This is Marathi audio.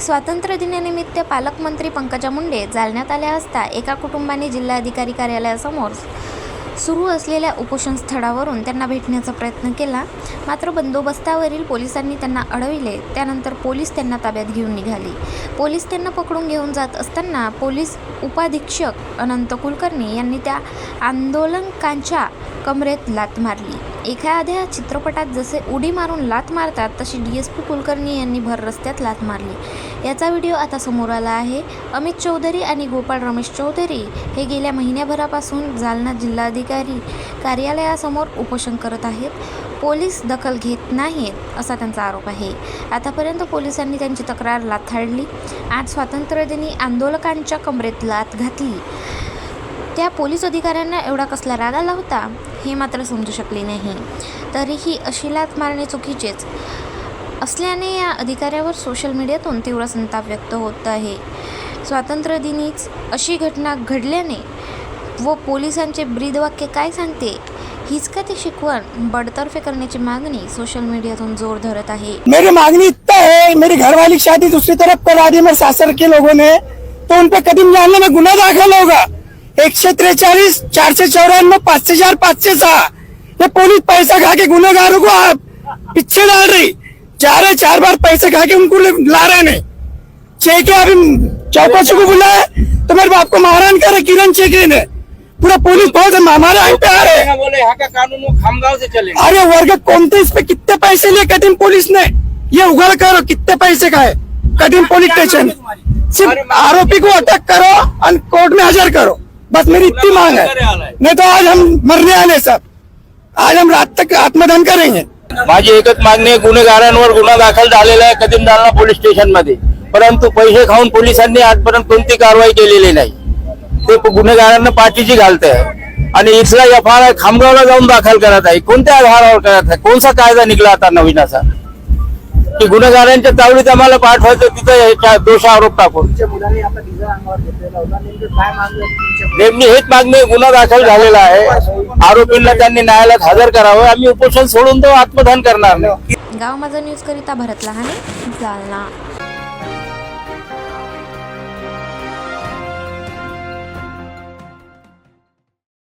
स्वातंत्र्य दिनानिमित्त पालकमंत्री पंकजा मुंडे जालण्यात आल्या असता एका कुटुंबाने जिल्हाधिकारी कार्यालयासमोर सुरू असलेल्या उपोषण स्थळावरून त्यांना भेटण्याचा प्रयत्न केला. मात्र बंदोबस्तावरील पोलिसांनी त्यांना अडविले. त्यानंतर पोलीस त्यांना ताब्यात घेऊन निघाली. पोलीस त्यांना पकडून घेऊन जात असताना पोलीस उपाधीक्षक अनंत कुलकर्णी यांनी त्या आंदोलकांच्या कमरेत लात मारली. एखाद्या चित्रपटात जसे उडी मारून लात मारतात तशी डी एस पी कुलकर्णी यांनी भर रस्त्यात लात मारली. याचा व्हिडिओ आता समोर आला आहे. अमित चौधरी आणि गोपाळ रमेश चौधरी हे गेल्या महिन्याभरापासून जालना जिल्हाधिकारी कार्यालयासमोर उपोषण करत आहेत. पोलीस दखल घेत नाहीत असा त्यांचा आरोप आहे. आतापर्यंत पोलिसांनी त्यांची तक्रार लाथाडली आज स्वातंत्र्यदिनी आंदोलकांच्या कमरेत लात घातली. त्या पोलीस अधिकाऱ्यांना एवढा कसला राग आला होता हे मात्र समजू शकले नाही. तरीही अशी लात मारणे चुकीचेच. असल्याने या अधिकाऱ्यावर सोशल मीडियातून तीव्र संताप व्यक्त होत आहे. स्वातंत्र्यदिनीच अशी घटना घडल्याने व पोलिसांचे ब्रीदवाक्य काय सांगते हीच का ती शिकवण बडतर्फे करण्याची मागणी सोशल मीडियातून जोर धरत आहे? मेरी मागणी इतना है मेरी घरवाली शादी दूसरी तरफ करा दी मेरे सासर के लोगों ने तो उन पे कदम जानने में गुना दाखिल होगा। एकशे त्रेचाळीस चारशे चौऱ्याण्णव पाचशे चार पाचशे सहा ये पोलीस पैसा खा के गुन्हेगारों को आप पीछे डाल रही। चार चार बार पैसे खा के उनको ले- रहे नहीं। चेके अभी चौकसी को बुलाया तो मेरे बाप को महारान करे किरण चेके ने पूरा पुलिस फोर्स हमारे यहाँ पे आ रहे बोले यहाँ का कानून वो खामगांव से चलेगा अरे वर्ग कोणते इस पे कितने पैसे लिए कदीम पुलिस ने? ये उगड़ करो कितने पैसे का है कदीम पुलिस स्टेशन। सिर्फ आरोपी को अटक करो और कोर्ट में हाजिर करो। बस मेरी इतनी मांग है। नहीं तो आज हम मरने आने सब। आज हम रात तक आत्मदान करेंगे। माझी एकच मागणी आहे गुन्हेगारांवर गुन्हा दाखल झालेला आहे कदीम पोलीस स्टेशनमध्ये परंतु पैसे खाऊन पोलिसांनी आजपर्यंत कोणती कारवाई केलेली नाही. ते गुन्हेगारांना पाठीची घालत आहे आणि इथला एफ आर आय खामगावला जाऊन दाखल करत आहे. कोणत्या आधारावर करत आहे? कोणता कायदा निघला आता नवीन असा? की गुन्हेगारांच्या तावडीत आम्हाला पाठवायचं तिथं दोष आरोप टाकून. नेमणी हेच मागणी आहे, गुन्हा दाखल झालेला आहे. आरोपींना त्यांनी न्यायालयात हजर करावं. आम्ही उपोषण सोडून तो आत्मदान करणार नाही. गाव माझा न्यूज करिता भरत लहाने जालना.